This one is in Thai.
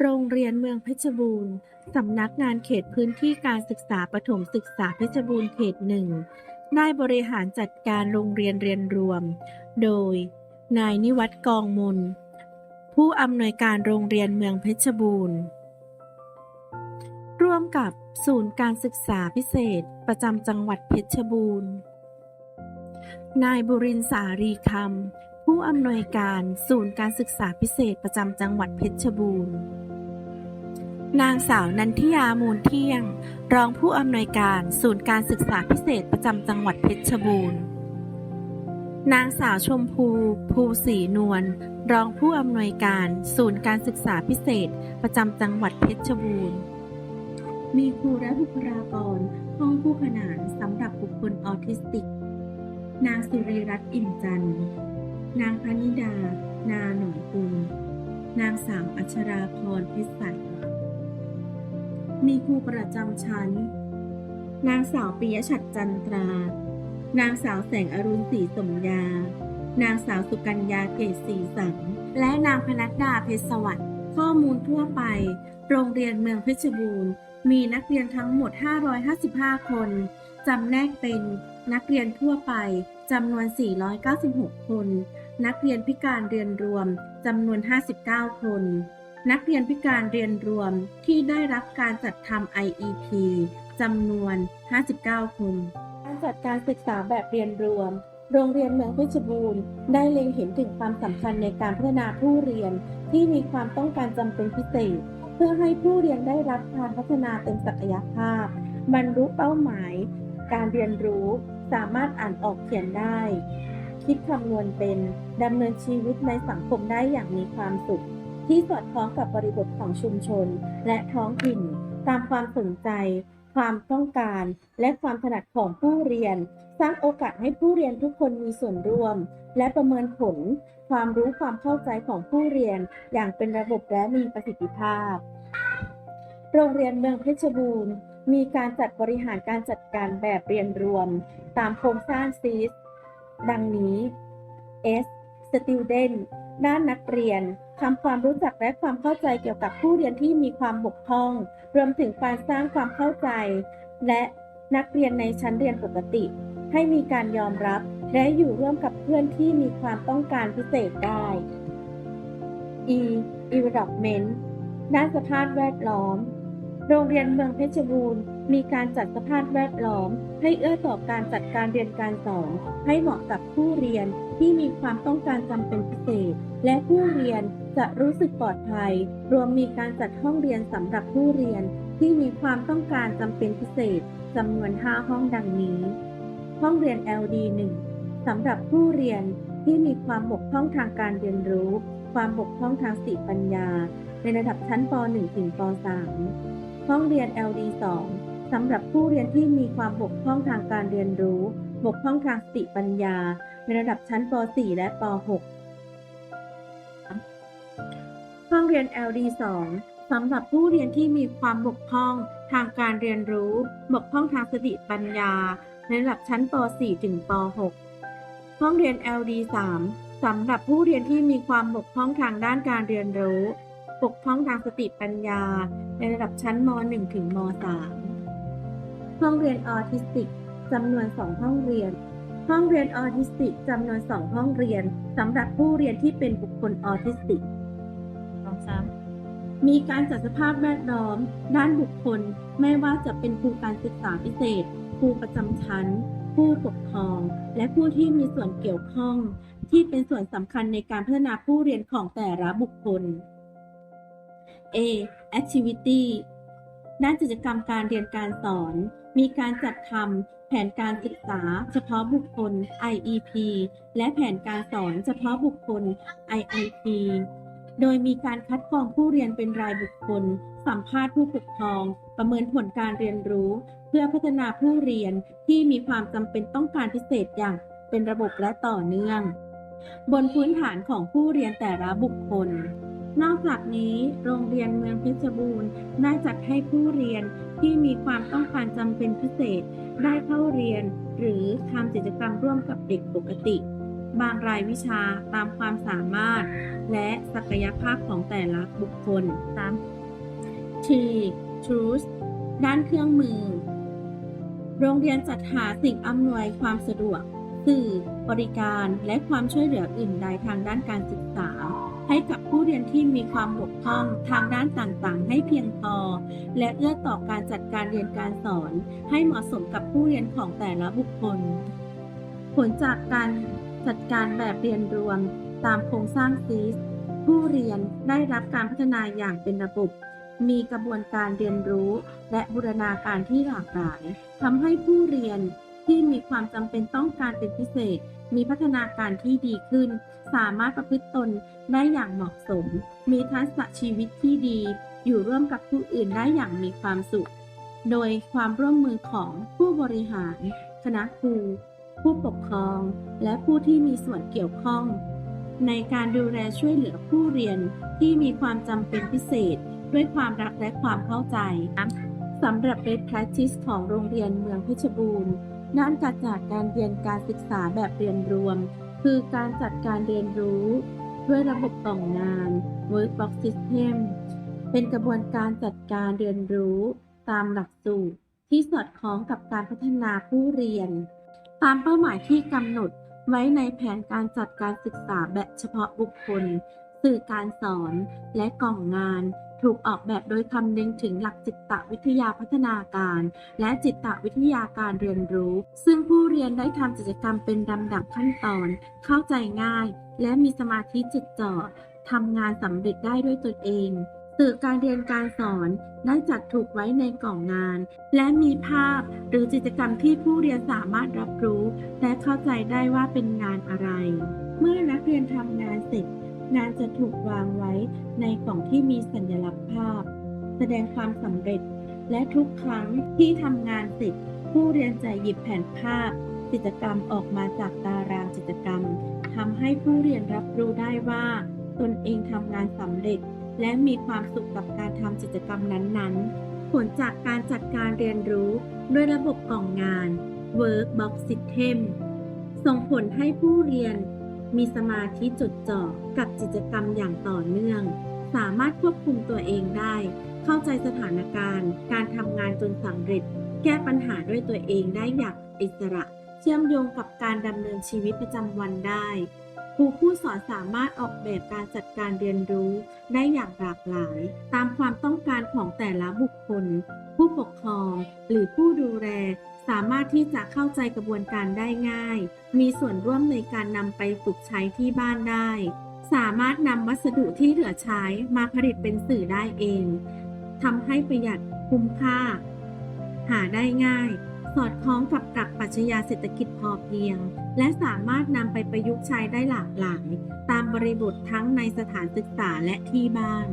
โรงเรียนเมืองเพชรบูรณ์ สำนักงานเขตพื้นที่การศึกษาประถมศึกษาเพชรบูรณ์เขตหนึ่งได้บริหารจัดการโรงเรียนเรียนรวม โดย นายนิวัฒกองมนผู้อำนวยการโรงเรียนเมืองเพชรบูรณ์ ร่วมกับศูนย์การศึกษาพิเศษประจำจังหวัดเพชรบูรณ์ นายบุรินสารีคำผู้อำนวยการศูนย์การศึกษาพิเศษประจำจังหวัดเพชรบูรณ์ นางสาวนันทิยามูลเที่ยง รองผู้อำนวยการศูนย์การศึกษาพิเศษประจำจังหวัดเพชรบูรณ์ นางสาวชมพู ภูศรีนวล รองผู้อำนวยการศูนย์การศึกษาพิเศษประจำจังหวัดเพชรบูรณ์ มีครูและบุคลากรห้องคู่ขนานสำหรับบุคคลออทิสติก นางสุริรัตน์อิ่มจันทร์ นางพนิดา นาหนองปุนนางสาวอัชราพรเพชรสัตย์ มีครูประจำชั้น นางสาวปิยชัดจันตรา นางสาวแสงอรุณศรีสมยา นางสาวสุกัญญาเกศศรีสัง และนางพนัดดาเพชรสวัสดิ์ข้อมูลทั่วไป โรงเรียนเมืองเพชรบูรณ์ มีนักเรียนทั้งหมด 555 คน จำแนกเป็นนักเรียนทั่วไปจำนวน 496 คน นักเรียนพิการเรียนรวมจำนวน 59 คน นักเรียนพิการเรียนรวมที่ได้รับการจัดทำ IEP จำนวน 59 คน การจัดการศึกษาแบบเรียนรวม โรงเรียนเมืองเพชรบูรณ์ ได้เล็งเห็นถึงความสำคัญในการพัฒนาผู้เรียนที่มีความต้องการจำเป็นพิเศษ เพื่อให้ผู้เรียนได้รับการพัฒนาเต็มศักยภาพ บรรลุเป้าหมาย การเรียนรู้สามารถอ่านออกเขียนได้ คิดคำนวณเป็นดำเนินชีวิตในสังคมได้อย่างมีความสุข ที่สอดคล้องกับบริบทของชุมชน และท้องถิ่น ตามความสนใจ ความต้องการ และความถนัดของผู้เรียน สร้างโอกาสให้ผู้เรียนทุกคนมีส่วนร่วม และประเมินผล ความรู้ความเข้าใจของผู้เรียน อย่างเป็นระบบและมีประสิทธิภาพ โรงเรียนเมืองเพชรบูรณ์ มีการจัดบริหารการจัดการแบบเรียนรวม ตามโครงสร้างซีสดังนี้ S Student ด้านนักเรียนทำความรู้จักและความเข้าใจเกี่ยวกับผู้เรียนที่มีความบกพร่อง รวมถึงการสร้างความเข้าใจ และนักเรียนในชั้นเรียนปกติ ให้มีการยอมรับ และอยู่ร่วมกับเพื่อนที่มีความต้องการพิเศษได้ E Environment ด้านสภาพแวดล้อม โรงเรียนเมืองเพชรบูรณ์มีการจัดสภาพแวดล้อม ให้เอื้อต่อการจัดการเรียนการสอน ให้เหมาะกับผู้เรียนที่มีความต้องการจำเป็นพิเศษ และผู้เรียนจะรู้สึกปลอดภัย รวมมีการจัดห้องเรียนสำหรับผู้เรียนที่มีความต้องการจำเป็นพิเศษจำนวน 5 ห้องดังนี้ ห้องเรียน LD 1 สำหรับผู้เรียนที่มีความบกพร่องทางการเรียนรู้ ความบกพร่องทางสติปัญญา ในระดับชั้นป .1 ถึงป .3 ห้องเรียน LD 2 สำหรับผู้เรียนที่มีความบกพร่องทางการเรียนรู้ บกพร่องทางสติปัญญา ในระดับชั้นป .4 และป .6 ห้องเรียน LD 2 สำหรับผู้เรียนที่มีความบกพร่องทางการเรียนรู้ บกพร่องทางสติปัญญา ในระดับชั้นป .4 ถึงป .6 ห้องเรียน LD 3 สำหรับผู้เรียนที่มีความบกพร่องทางด้านการเรียนรู้ บกพร่องทางสติปัญญา ในระดับชั้นม .1 ถึงม .3 ห้องเรียนออทิสติกจำนวน 2 ห้องเรียน ห้องเรียนออทิสติกจำนวน 2 ห้องเรียนสำหรับผู้เรียนที่เป็นบุคคลออทิสติกสองสามมีการจัดสภาพแวดล้อม ด้านบุคคล ไม่ว่าจะเป็นครูการศึกษาพิเศษครูประจำชั้น ผู้ปกครอง และผู้ที่มีส่วนเกี่ยวข้อง ที่เป็นส่วนสำคัญในการพัฒนาผู้เรียนของแต่ละบุคคล A activity ด้านกิจกรรมการเรียนการสอน มีการจัดทำแผนการศึกษาเฉพาะบุคคล IEP และแผนการสอนเฉพาะบุคคล IIP โดยมีการคัดกรองผู้เรียนเป็นรายบุคคล สัมภาษณ์ผู้ปกครอง ประเมินผลการเรียนรู้ เพื่อพัฒนาผู้เรียนที่มีความจำเป็นต้องการพิเศษอย่างเป็นระบบและต่อเนื่อง บนพื้นฐานของผู้เรียนแต่ละบุคคล นอกจากนี้โรงเรียนเมืองเพชรบูรณ์ได้จัดให้ผู้เรียนที่มีความต้องการจำเป็นพิเศษ ได้เข้าเรียน หรือทำกิจกรรมร่วมกับเด็กปกติ บางรายวิชาตามความสามารถ และศักยภาพของแต่ละบุคคล 3. T Truth ด้านเครื่องมือ โรงเรียนจัดหาสิ่งอำนวยความสะดวก สื่อ บริการ และความช่วยเหลืออื่นใดทางด้านการศึกษา ให้กับผู้เรียนที่มีความบกพร่องทางด้านต่างๆ ให้เพียงพอ และเอื้อต่อการจัดการเรียนการสอน ให้เหมาะสมกับผู้เรียนของแต่ละบุคคล ผลจากการจัดการแบบเรียนรวมตามโครงสร้างซีสผู้เรียนได้รับการพัฒนาอย่างเป็นระบบมีกระบวนการเรียนรู้และบูรณาการที่หลากหลายทำให้ผู้เรียนที่มีความจำเป็นต้องการเป็นพิเศษ มีพัฒนาการที่ดีขึ้น สามารถประพฤติตนได้อย่างเหมาะสม มีทักษะชีวิตที่ดี อยู่ร่วมกับผู้อื่นได้อย่างมีความสุข โดยความร่วมมือของผู้บริหาร คณะครู ผู้ปกครอง และผู้ที่มีส่วนเกี่ยวข้อง ในการดูแลช่วยเหลือผู้เรียนที่มีความจำเป็นพิเศษ ด้วยความรักและความเข้าใจสำหรับ Best Practice ของโรงเรียนเมืองเพชรบูรณ์ ด้านการจัดการเรียนการศึกษาแบบเรียนรวม คือการจัดการเรียนรู้ ด้วยระบบกล่องงาน Workbox System เป็นกระบวนการจัดการเรียนรู้ตามหลักสูตรที่สอดคล้องกับการพัฒนาผู้เรียน ตามเป้าหมายที่กำหนดไว้ในแผนการจัดการศึกษาแบบเฉพาะบุคคล สื่อการสอนและกล่องงาน ถูกออกแบบโดยคำนึงถึงหลักจิตวิทยาพัฒนาการ และจิตวิทยาการเรียนรู้ ซึ่งผู้เรียนได้ทำกิจกรรมเป็นลำดับขั้นตอน เข้าใจง่าย และมีสมาธิจดจ่อทำงานสำเร็จได้ด้วยตนเองสื่อการเรียนการสอนได้จัดถูกไว้ในกล่องงาน และมีภาพหรือกิจกรรมที่ผู้เรียนสามารถรับรู้ และเข้าใจได้ว่าเป็นงานอะไร เมื่อนักเรียนทำงานเสร็จ งานจะถูกวางไว้ในกล่องที่มีสัญลักษณ์ภาพ แสดงความสำเร็จ และทุกครั้งที่ทำงานเสร็จผู้เรียนจะหยิบแผ่นภาพ กิจกรรมออกมาจากตารางกิจกรรมทำให้ผู้เรียนรับรู้ได้ว่า ตนเองทำงานสำเร็จ และมีความสุขกับการทำกิจกรรมนั้นๆ ผลจากการจัดการเรียนรู้ด้วยระบบกล่องงาน Workbox System ส่งผลให้ผู้เรียน มีสมาธิจดจ่อกับกิจกรรมอย่างต่อเนื่อง สามารถควบคุมตัวเองได้ เข้าใจสถานการณ์ การทำงานจนสำเร็จ แก้ปัญหาด้วยตัวเองได้อย่างอิสระ เชื่อมโยงกับการดำเนินชีวิตประจำวันได้ รูผู้สอนสามารถออกแบบการจัดการเรียนรู้ได้อย่างหลากหลาย ตามความต้องการของแต่ละบุคคล ผู้ปกครองหรือผู้ดูแลสามารถที่จะเข้าใจกระบวนการได้ง่าย มีส่วนร่วมในการนำไปฝึกใช้ที่บ้านได้ สามารถนำวัสดุที่เหลือใช้มาผลิตเป็นสื่อได้เองทำให้ประหยัดคุ้มค่า หาได้ง่าย สอดคล้องกับกับปรัชญาเศรษฐกิจพอเพียง และสามารถนำไปประยุกต์ใช้ได้หลากหลาย ตามบริบททั้งในสถานศึกษาและที่บ้าน